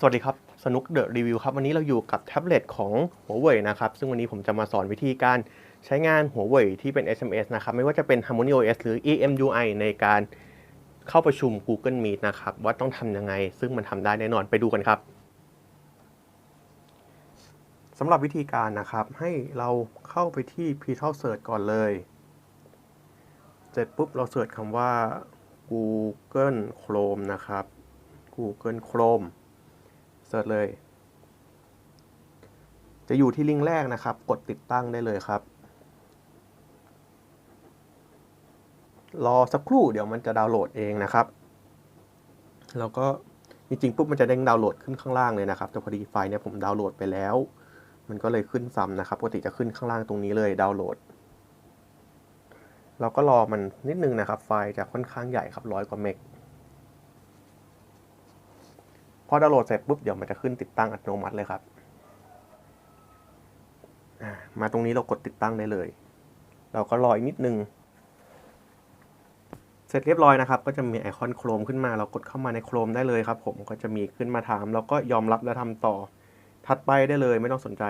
สวัสดีครับ สนุกเดอะรีวิวครับ วันนี้เราอยู่กับแท็บเล็ตของหัวเว่ยนะครับ ซึ่งวันนี้ผมจะมาสอนวิธีการใช้งานหัวเว่ยที่เป็น SMS นะครับ ไม่ว่าจะเป็น Harmony OS หรือ EMUI ในการเข้าประชุม Google Meet นะครับ ว่าต้องทำยังไง ซึ่งมันทำได้แน่นอนไปดูกันครับสำหรับวิธีการนะครับ ให้เราเข้าไปที่ p t a l Search ก่อนเลย เสร็จปุ๊บเราเสิร์ชคำว่า Google Chrome นะครับ Google Chrome เสิร์ชเลย จะอยู่ที่ลิงก์แรกนะครับ กดติดตั้งได้เลยครับ รอสักครู่เดี๋ยวมันจะดาวน์โหลดเองนะครับ แล้วก็จริงๆปุ๊บมันจะเด้งดาวน์โหลดขึ้นข้างล่างเลยนะครับแต่พอดีไฟล์เนี่ยผมดาวน์โหลดไปแล้ว มันก็เลยขึ้นซ้ำนะครับปกติจะขึ้นข้างล่างตรงนี้เลยดาวน์โหลด เราก็รอมันนิดนึงนะครับ ไฟล์จะค่อนข้างใหญ่ครับร้อยกว่าเมก พอดาวน์โหลดเสร็จปุ๊บเดี๋ยวมันจะขึ้นติดตั้งอัตโนมัติเลยครับมาตรงนี้เรากดติดตั้งได้เลย เราก็รออีกนิดนึง เสร็จเรียบร้อยนะครับ ก็จะมีไอคอนโครมขึ้นมา เรากดเข้ามาในโครมได้เลยครับ ผมก็จะมีขึ้นมาถามแล้วก็ยอมรับและทำต่อ ถัดไปได้เลยไม่ต้องสนใจ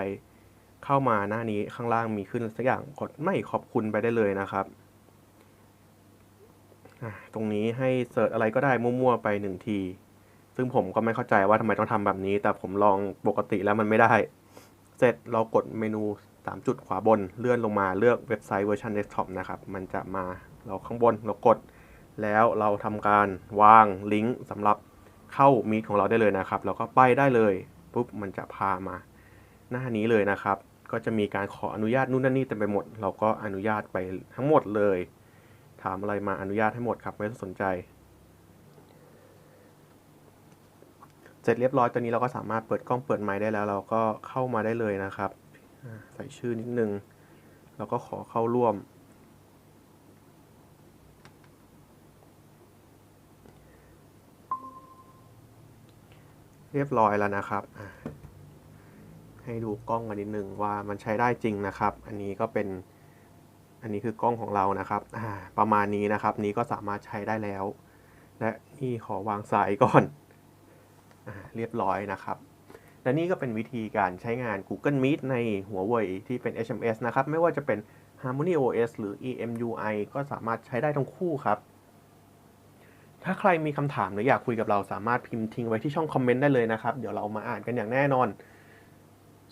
เข้ามาหน้านี้ข้างล่างมีขึ้นสักอย่างกดไม่ขอบคุณไปได้เลยนะครับ ตรงนี้ให้เสิร์ชอะไรก็ได้มั่วๆไปหนึ่งที ซึ่งผมก็ไม่เข้าใจว่าทำไมต้องทำแบบนี้ แต่ผมลองปกติแล้วมันไม่ได้ เสร็จเรากดเมนู 3 จุดขวาบนเลื่อนลงมาเลือกเว็บไซต์เวอร์ชันเดสก์ท็อปนะครับ มันจะมาเราข้างบนเรากด แล้วเราทำการวางลิงก์สำหรับเข้ามีของเราได้เลยนะครับ แล้วก็ไปได้เลยปุ๊บมันจะพามา หน้านี้เลยนะครับ ก็จะมีการขออนุญาตนู่นนั่นนี่เต็มไปหมด เราก็อนุญาตไปทั้งหมดเลย ถามอะไรมาอนุญาตให้หมดครับไม่ต้องสนใจ สร็จเรียบร้อยตอนนี้เราก็สามารถเปิดกล้องเปิดไมค์ได้แล้ว เราก็เข้ามาได้เลยนะครับ ใส่ชื่อนิดนึง แล้วก็ขอเข้าร่วม เรียบร้อยแล้วนะครับ ให้ดูกล้องกันนิดนึงว่ามันใช้ได้จริงนะครับ อันนี้ก็เป็นอันนี้คือกล้องของเรานะครับประมาณนี้นะครับ นี้ก็สามารถใช้ได้แล้ว และนี่ขอวางสายก่อน เรียบร้อยนะครับ และนี่ก็เป็นวิธีการใช้งาน Google Meet ในหัวเว่ยที่เป็น HMS นะครับ ไม่ว่าจะเป็น Harmony OS หรือ EMUI ก็สามารถใช้ได้ทั้งคู่ครับ ถ้าใครมีคำถามหรืออยากคุยกับเราสามารถพิมพ์ทิ้งไว้ที่ช่องคอมเมนต์ได้เลยนะครับ เดี๋ยวเรามาอ่านกันอย่างแน่นอน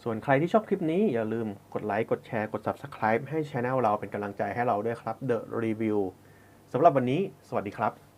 ส่วนใครที่ชอบคลิปนี้อย่าลืมกดไลค์กดแชร์กด Subscribe ให้ช anel เราเป็นกำลังใจให้เราด้วยครับ The Review สำหรับวันนี้ สวัสดีครับ